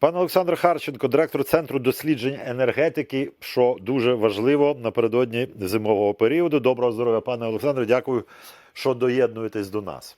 Пан Олександр Харченко, директор Центру досліджень енергетики, що дуже важливо напередодні зимового періоду. Доброго здоров'я, пане Олександре. Дякую, що доєднуєтесь до нас.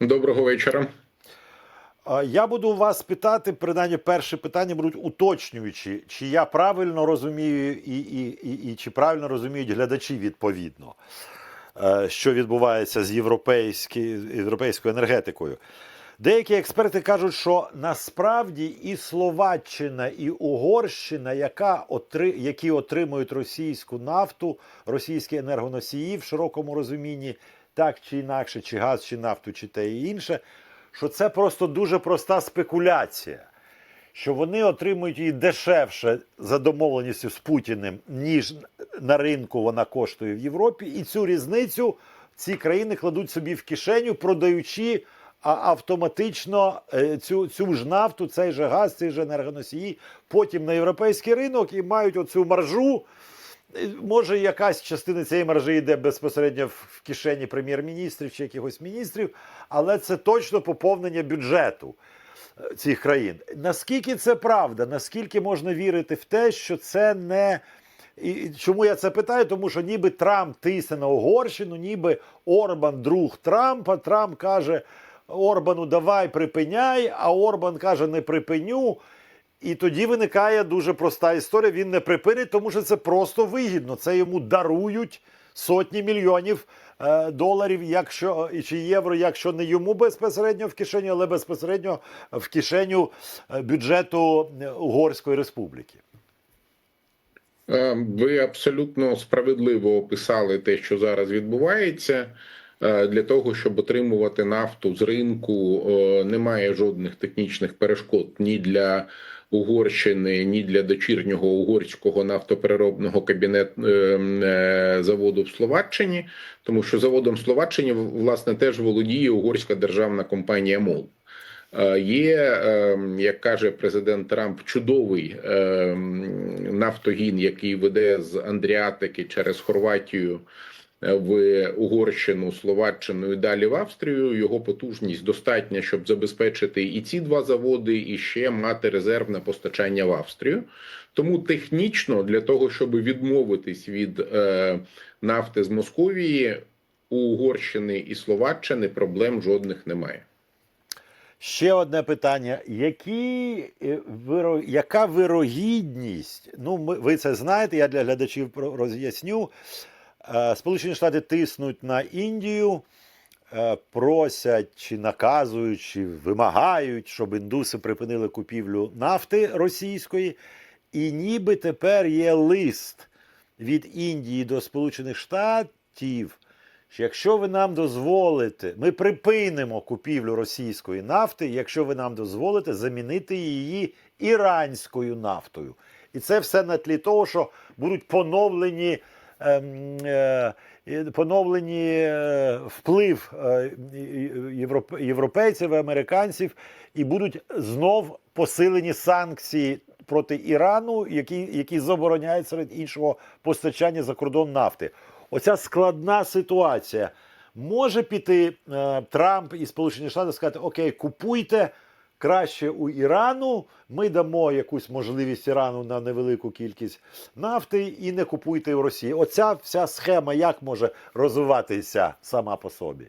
Доброго вечора. Я буду вас питати, принаймні, перше питання будуть уточнюючі, чи я правильно розумію, і, і, і, і чи правильно розуміють глядачі відповідно, е, що відбувається з європейською енергетикою. Деякі експерти кажуть, що насправді і Словаччина, і Угорщина, яка отри, які отримують російську нафту, російські енергоносії в широкому розумінні, так чи інакше, чи газ, чи нафту, чи те і інше, що це просто дуже проста спекуляція. Що вони отримують її дешевше за домовленістю з Путіним, ніж на ринку вона коштує в Європі, і цю різницю ці країни кладуть собі в кишеню, продаючи а автоматично е, цю, цю ж нафту, цей же газ, цей же енергоносії потім на європейський ринок і мають оцю маржу. Е, Може, якась частина цієї маржі йде безпосередньо в кишені прем'єр-міністрів чи якихось міністрів, але це точно поповнення бюджету е, цих країн. Наскільки це правда? Наскільки можна вірити в те, що це не. І чому я це питаю? Тому що ніби Трамп тисне на Угорщину, ніби Орбан друг Трампа. Трамп каже Орбану, давай припиняй, а Орбан каже, не припиню. І тоді виникає дуже проста історія. Він не припинить, тому що це просто вигідно. Це йому дарують сотні мільйонів е, доларів, якщо чи євро, якщо не йому безпосередньо в кишеню, але безпосередньо в кишеню е, бюджету е, Угорської республіки. Ви абсолютно справедливо описали те, що зараз відбувається. Е, Для того щоб отримувати нафту з ринку, е, немає жодних технічних перешкод ні для Угорщини, ні для дочірнього угорського нафтопереробного кабінет е, е, заводу в Словаччині, тому що заводом в Словаччині власне теж володіє угорська державна компанія МОЛ. Є, е, як каже президент Трамп, чудовий е, нафтогін, який веде з Андріатики через Хорватію в Угорщину, Словаччину і далі в Австрію. Його потужність достатня, щоб забезпечити і ці два заводи, і ще мати резервне постачання в Австрію. Тому технічно для того, щоб відмовитись від е, нафти з Московії, у Угорщини і Словаччини проблем жодних немає. Ще одне питання: Які, е, яка вирогідність? Ну, ми, ви це знаєте, я для глядачів роз'ясню. Е, Сполучені Штати тиснуть на Індію, е, просять чи наказують, чи вимагають, щоб індуси припинили купівлю нафти російської. І ніби тепер є лист від Індії до Сполучених Штатів, що якщо ви нам дозволите, ми припинимо купівлю російської нафти, якщо ви нам дозволите замінити її іранською нафтою. І це все на тлі того, що будуть поновлені. Ем, е, Поновлені е, вплив е, європейців, американців, і будуть знов посилені санкції проти Ірану, які, які забороняють серед іншого постачання за кордон нафти. Оця складна ситуація може піти Трамп і Сполучені Штати сказати: Окей, купуйте краще у Ірану. Ми дамо якусь можливість Ірану на невелику кількість нафти і не купуйте у Росії. Оця вся схема як може розвиватися сама по собі.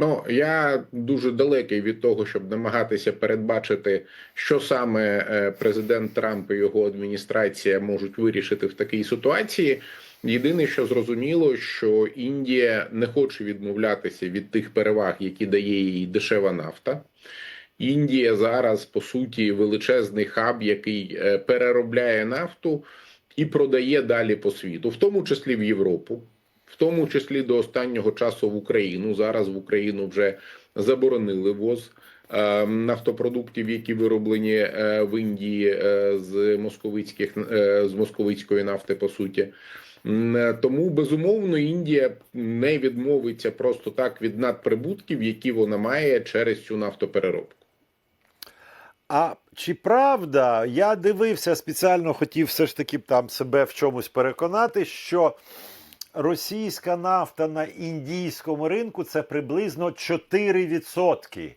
Ну я дуже далекий від того, щоб намагатися передбачити, що саме е, президент Трамп і його адміністрація можуть вирішити в такій ситуації. Єдине, що зрозуміло, що Індія не хоче відмовлятися від тих переваг, які дає їй дешева нафта. Індія зараз по суті величезний хаб, який е, переробляє нафту і продає далі по світу, в тому числі в Європу, в тому числі до останнього часу в Україну. Зараз в Україну вже заборонили ввоз е, нафтопродуктів, які вироблені е, в Індії з московицьких з московицької нафти, по суті. Тому безумовно Індія не відмовиться просто так від надприбутків, які вона має через цю нафтопереробку. А чи правда, я дивився спеціально, хотів все ж таки там себе в чомусь переконати, що російська нафта на індійському ринку це приблизно 4%.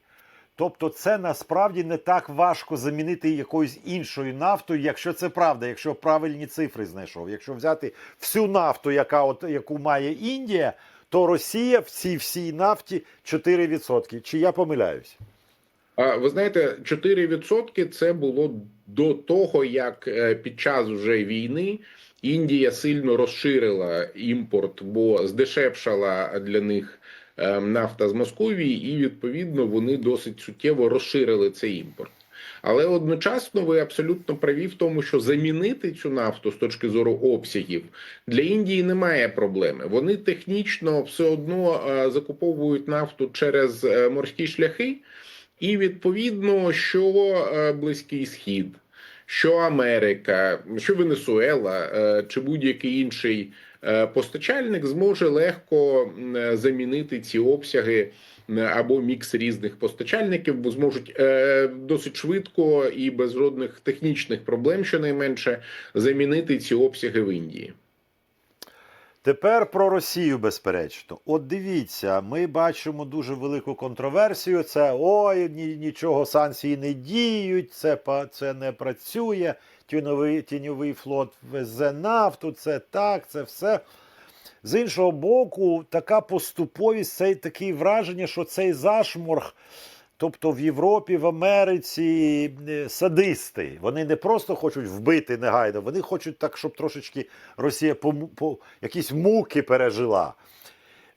Тобто, це насправді не так важко замінити якоюсь іншою нафтою, якщо це правда, якщо правильні цифри знайшов. Якщо взяти всю нафту, яка от яку має Індія, то Росія в цій всій нафті 4%. Чи я помиляюсь? Ви знаєте, 4% це було до того, як е, під час вже війни Індія сильно розширила імпорт, бо здешевшала для них е, нафта з Московії, і відповідно вони досить суттєво розширили цей імпорт. Але одночасно ви абсолютно праві в тому, що замінити цю нафту з точки зору обсягів для Індії немає проблеми. Вони технічно все одно е, закуповують нафту через морські шляхи. І відповідно, що е, Близький Схід, що Америка, що Венесуела е, чи будь-який інший е, постачальник зможе легко замінити ці обсяги або мікс різних постачальників, бо зможуть е, досить швидко і без жодних технічних проблем, щонайменше, замінити ці обсяги в Індії. Тепер про Росію, безперечно. От дивіться, ми бачимо дуже велику контроверсію. Це ой, ні, нічого санкції не діють, це це не працює. Тіньовий, тіньовий флот везе нафту, це так, це все. З іншого боку, така поступовість, це таке враження, що цей зашморг, тобто в Європі, в Америці е, садисти. Вони не просто хочуть вбити негайно, вони хочуть так, щоб трошечки Росія по, по якісь муки пережила.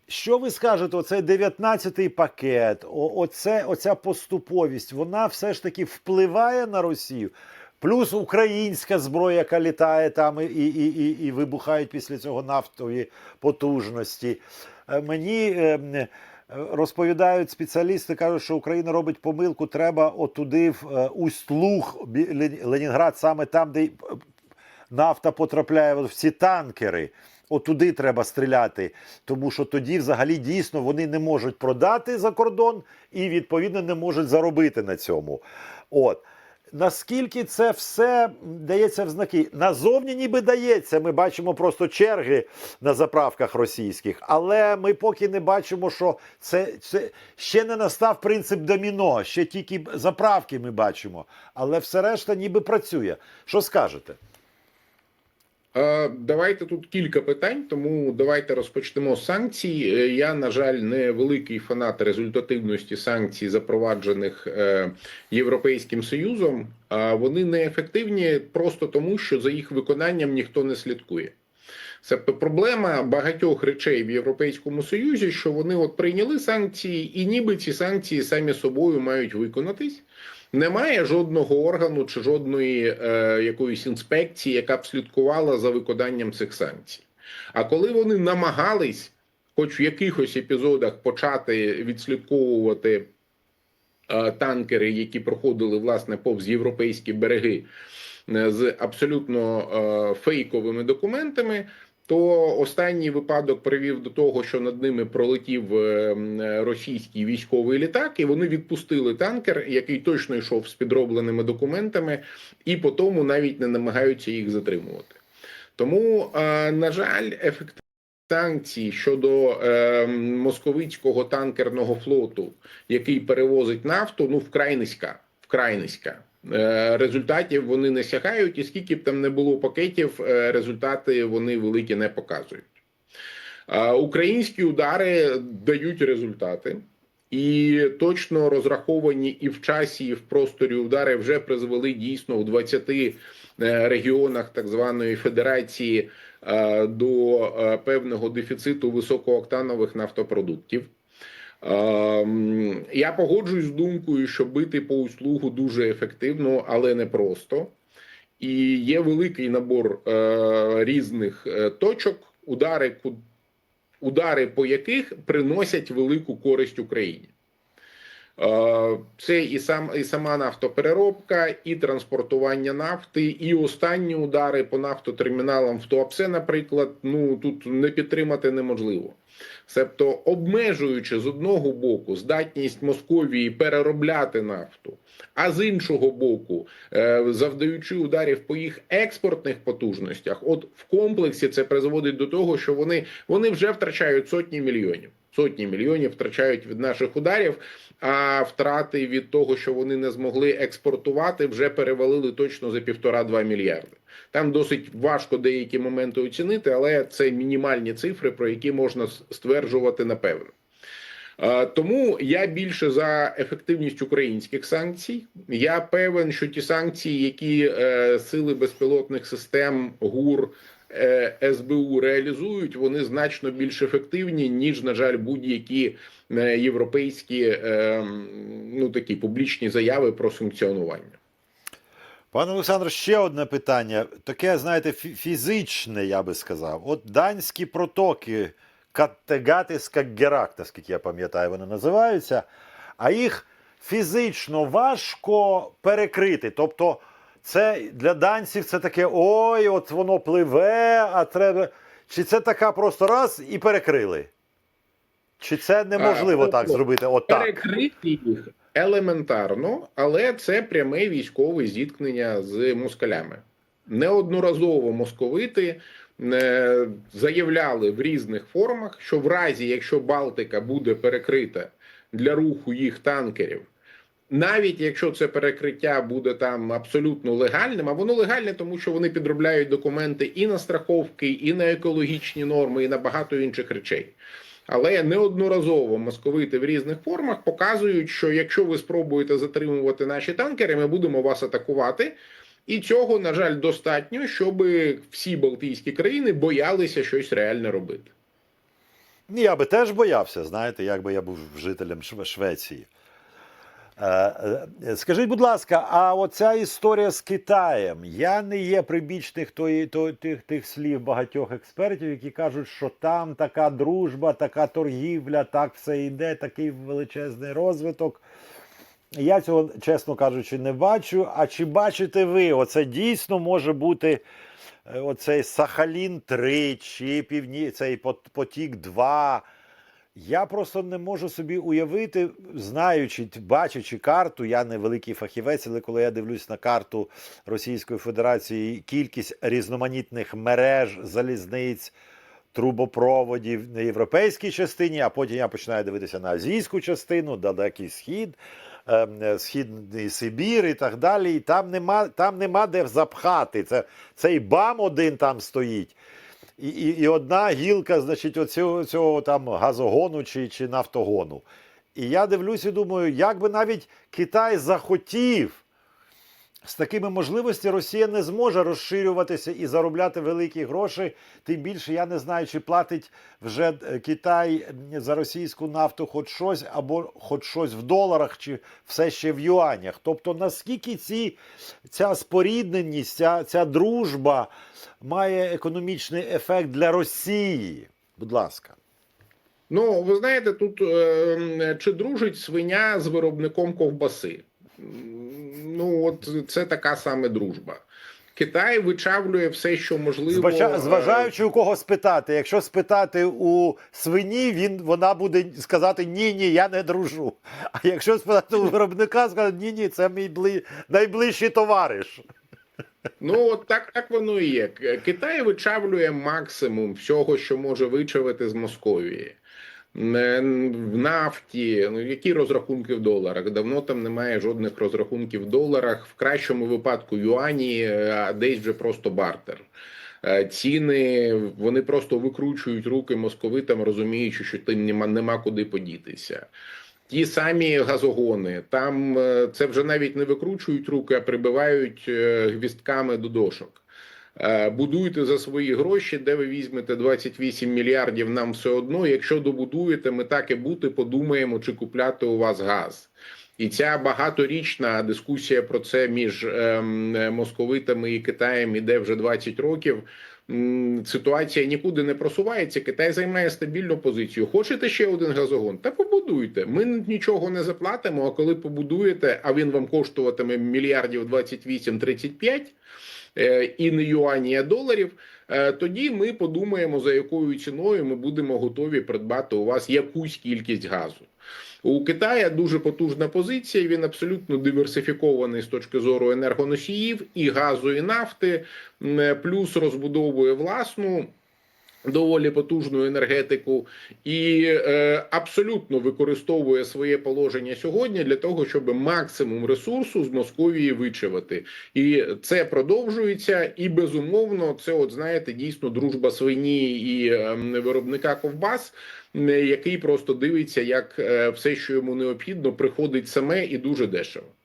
Що ви скажете, оцей 19-й пакет, оце, оця поступовість, вона все ж таки впливає на Росію. Плюс українська зброя, яка літає там і, і, і, і вибухають після цього нафтові потужності. Е, Мені е, е, розповідають спеціалісти, кажуть, що Україна робить помилку, треба отуди в е, Усть-Луг, Ленінград, саме там, де е, нафта потрапляє от в ці танкери. Отуди треба стріляти, тому що тоді взагалі дійсно вони не можуть продати за кордон і відповідно не можуть заробити на цьому. От. Наскільки це все дається в знаки? Назовні ніби дається. Ми бачимо просто черги на заправках російських, але ми поки не бачимо, що це, це ще не настав принцип доміно, ще тільки заправки ми бачимо. Але все решта ніби працює. Що скажете? Е, Давайте тут кілька питань, тому давайте розпочнемо з санкцій. Е, Я, на жаль, не великий фанат результативності санкцій, запроваджених е, Європейським Союзом. Вони неефективні просто тому, що за їх виконанням ніхто не слідкує. Тобто проблема багатьох речей в Європейському Союзі, що вони от прийняли санкції, і ніби ці санкції самі собою мають виконатись. Немає жодного органу чи жодної е, якоїсь інспекції, яка б слідкувала за виконанням цих санкцій. А коли вони намагались, хоч в якихось епізодах, почати відслідковувати е, танкери, які проходили власне повз європейські береги е, з абсолютно е, фейковими документами. То останній випадок привів до того, що над ними пролетів е, російський військовий літак, і вони відпустили танкер, який точно йшов з підробленими документами, і по тому навіть не намагаються їх затримувати. Тому, е, на жаль, ефективність санкцій щодо е, московицького танкерного флоту, який перевозить нафту, ну вкрай низька. Вкрай низька. Е, Результатів вони не сягають, і скільки б там не було пакетів, е, результати вони великі не показують. Е, Українські удари дають результати, і точно розраховані і в часі, і в просторі удари вже призвели дійсно у 20 е, регіонах так званої федерації до певного дефіциту високооктанових нафтопродуктів. Ем, Я погоджуюсь з думкою, що бити по услугу дуже ефективно, але не просто. І є великий набор е, різних е, точок, удари, удари по яких приносять велику користь Україні. Е, Це і сам і сама нафтопереробка, і транспортування нафти, і останні удари по нафтотерміналам в Туапсе, наприклад, ну тут не підтримати неможливо. Себто, обмежуючи з одного боку здатність Московії переробляти нафту, а з іншого боку, е, завдаючи ударів по їх експортних потужностях, от в комплексі це призводить до того, що вони, вони вже втрачають сотні мільйонів. сотні мільйонів втрачають від наших ударів. А втрати від того, що вони не змогли експортувати, вже перевалили точно за півтора-два мільярди. Там досить важко деякі моменти оцінити, але це мінімальні цифри, про які можна стверджувати напевно. Тому я більше за ефективність українських санкцій. Я певен, що ті санкції, які е, сили безпілотних систем ГУР е, СБУ реалізують, вони значно більш ефективні, ніж, на жаль, будь-які е, європейські ну такі публічні заяви про санкціонування. Пане Олександр, ще одне питання. Таке, знаєте, фізичне, я би сказав. От данські протоки Каттегатис Геракта, скільки я пам'ятаю, вони називаються, а їх фізично важко перекрити. Тобто, це для данців це таке ой, от воно пливе, а треба. Чи це така просто раз і перекрили? Чи це неможливо А, так тобто, зробити? Отак. Перекрити їх елементарно, але це пряме військове зіткнення з москалями. Неодноразово московити е, заявляли в різних формах, що в разі, якщо Балтика буде перекрита для руху їх танкерів, навіть якщо це перекриття буде там абсолютно легальним, а воно легальне, тому що вони підробляють документи і на страховки, і на екологічні норми, і на багато інших речей. Але неодноразово московити в різних формах показують, що якщо ви спробуєте затримувати наші танкери, ми будемо вас атакувати. І цього, на жаль, достатньо, щоб всі Балтійські країни боялися щось реальне робити. Я би теж боявся, знаєте, якби я був жителем Швеції. Е, е, Скажіть, будь ласка, а оця історія з Китаєм. Я не є прибічних тої, то, тих, тих слів багатьох експертів, які кажуть, що там така дружба, така торгівля, так все йде, такий величезний розвиток. Я цього, чесно кажучи, не бачу. А чи бачите ви, оце дійсно може бути е, оцей Сахалін 3 чи півні, цей потік 2? Я просто не можу собі уявити, знаючи, бачачи карту, я не великий фахівець, але коли я дивлюсь на карту Російської Федерації, кількість різноманітних мереж, залізниць, трубопроводів на європейській частині, а потім я починаю дивитися на азійську частину, далекий схід, ем, е, східний Сибір і так далі. І там нема, там нема де запхати. Це, цей БАМ один там стоїть. І, і, і одна гілка, значить, оцього цього там газогону чи, чи нафтогону. І я дивлюсь і думаю, як би навіть Китай захотів, з такими можливостями Росія не зможе розширюватися і заробляти великі гроші. Тим більше я не знаю, чи платить вже е, Китай за російську нафту хоч щось, або хоч щось в доларах, чи все ще в юанях. Тобто, наскільки ці, ця спорідненість, ця, ця дружба має економічний ефект для Росії? Будь ласка. Ну, ви знаєте, тут е, чи дружить свиня з виробником ковбаси? Ну, от це така саме дружба. Китай вичавлює все, що можливо. Е, Зважаючи у кого спитати, якщо спитати у свині, він вона буде сказати ні, ні, я не дружу. А якщо спитати у виробника, сказати ні, ні, це мій бли... найближчий товариш. Ну, от так, так воно і є. Китай вичавлює максимум всього, що може вичавити з Московії. В нафті, ну які розрахунки в доларах? Давно там немає жодних розрахунків в доларах. В кращому випадку юані, е, а десь вже просто бартер. Е, Ціни вони просто викручують руки московитам, розуміючи, що тим нема, нема куди подітися. Ті самі газогони, там е, це вже навіть не викручують руки, а прибивають гвістками до дошок. Е, Будуйте за свої гроші, де ви візьмете 28 мільярдів, нам все одно. Якщо добудуєте, ми так і бути подумаємо, чи купляти у вас газ. І ця багаторічна дискусія про це між ем, московитами і Китаєм іде вже 20 років. Ситуація нікуди не просувається. Китай займає стабільну позицію. Хочете ще один газогон? Та побудуйте. Ми нічого не заплатимо. А коли побудуєте, а він вам коштуватиме мільярдів 28-35, е, і не юані, а доларів. е, Тоді ми подумаємо, за якою ціною ми будемо готові придбати у вас якусь кількість газу. У Китая дуже потужна позиція. Він абсолютно диверсифікований з точки зору енергоносіїв і газу, і нафти, плюс розбудовує власну. Доволі потужну енергетику і е, абсолютно використовує своє положення сьогодні для того, щоб максимум ресурсу з Московії вичавити. І це продовжується. І безумовно, це, от знаєте, дійсно дружба свині і е, виробника ковбас, який просто дивиться, як е, все, що йому необхідно, приходить саме і дуже дешево.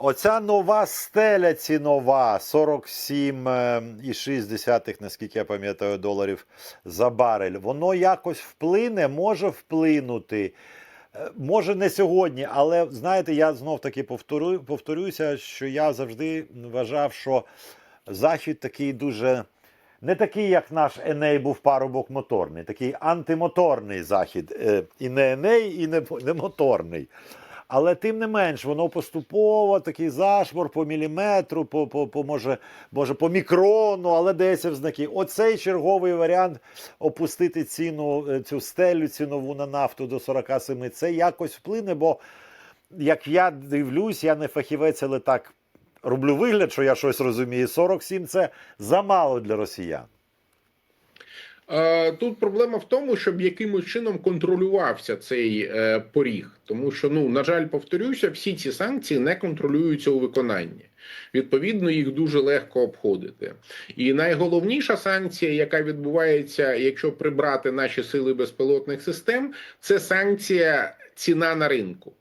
Оця нова стеля цінова 47,6, наскільки я пам'ятаю, доларів за барель. Воно якось вплине, може вплинути. Е, Може не сьогодні, але знаєте, я знов таки повторю, повторюся, що я завжди вважав, що Захід такий дуже не такий, як наш Еней був парубок моторний, такий антимоторний захід. Е, І не Еней, і не, не моторний. Але тим не менш, воно поступово такий зашмор по міліметру, по, по, по може, може по мікрону, але дається в знаки. Оцей черговий варіант опустити ціну, е, цю стелю цінову на нафту до 47, це якось вплине, бо як я дивлюсь, я не фахівець, але так роблю вигляд, що я щось розумію. 47 це замало для росіян. Е, Тут проблема в тому, щоб якимось чином контролювався цей е, поріг, тому що ну на жаль, повторюся, всі ці санкції не контролюються у виконанні. Відповідно, їх дуже легко обходити. І найголовніша санкція, яка відбувається, якщо прибрати наші сили безпілотних систем, це санкція ціна на ринку.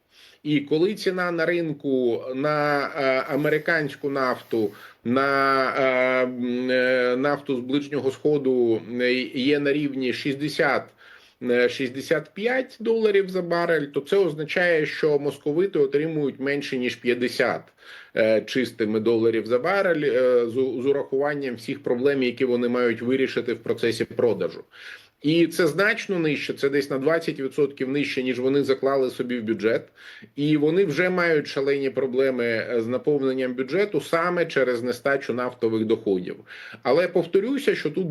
І коли ціна на ринку на е, американську нафту, на е, е, нафту з ближнього сходу е, є на рівні 60 е, 65 доларів за барель, то це означає, що московити отримують менше ніж 50 е, чистими доларів за барель е, з урахуванням всіх проблем, які вони мають вирішити в процесі продажу. І це значно нижче, це десь на 20% нижче, ніж вони заклали собі в бюджет, і вони вже мають шалені проблеми е, з наповненням бюджету саме через нестачу нафтових доходів. Але повторюся, що тут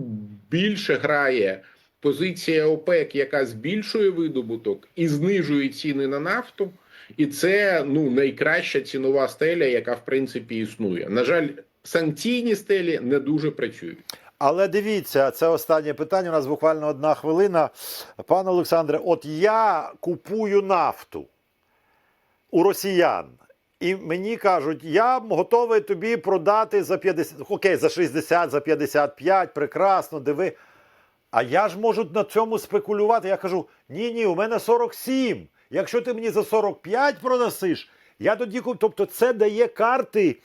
більше грає позиція ОПЕК, яка збільшує видобуток і знижує ціни на нафту. І це ну найкраща цінова стеля, яка в принципі існує. На жаль, санкційні стелі не дуже працюють. Але дивіться, це останнє питання. У нас буквально одна хвилина. Пане Олександре, от я купую нафту у росіян. І мені кажуть, я готовий тобі продати за 50, окей, за 60, за 55, прекрасно, диви. А я ж можу на цьому спекулювати. Я кажу: ні, ні, у мене 47. Якщо ти мені за 45 продасиш, я тоді Тобто це дає карти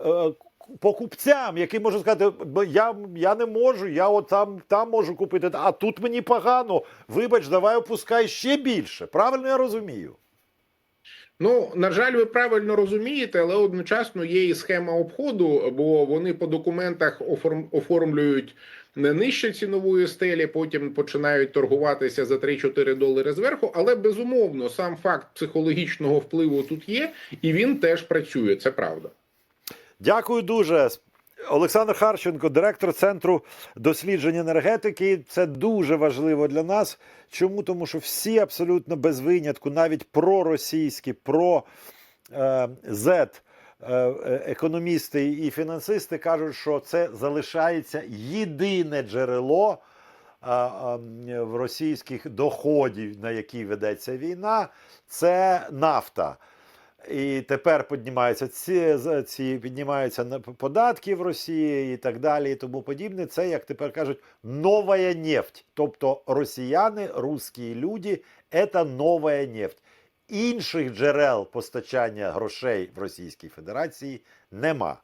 е, покупцям, які можуть сказати, «Бо я, я не можу, я от там, там можу купити, а тут мені погано. Вибач, давай опускай ще більше. Правильно я розумію? Ну, на жаль, ви правильно розумієте, але одночасно є і схема обходу, бо вони по документах оформ, оформлюють не нижче цінової стелі, потім починають торгуватися за 3-4 долари зверху. Але безумовно, сам факт психологічного впливу тут є, і він теж працює. Це правда. Дякую дуже. Олександр Харченко, директор Центру досліджень енергетики. Це дуже важливо для нас. Чому? Тому що всі абсолютно без винятку, навіть проросійські, про е, е, е, економісти і фінансисти кажуть, що це залишається єдине джерело а, а, в російських доходів, на які ведеться війна, це нафта. І тепер піднімаються ці, ці піднімаються податки в Росії і так далі, і тому подібне. Це, як тепер кажуть, нова нефть. Тобто росіяни, русські люди це нова нефть. Інших джерел постачання грошей в Російській Федерації нема.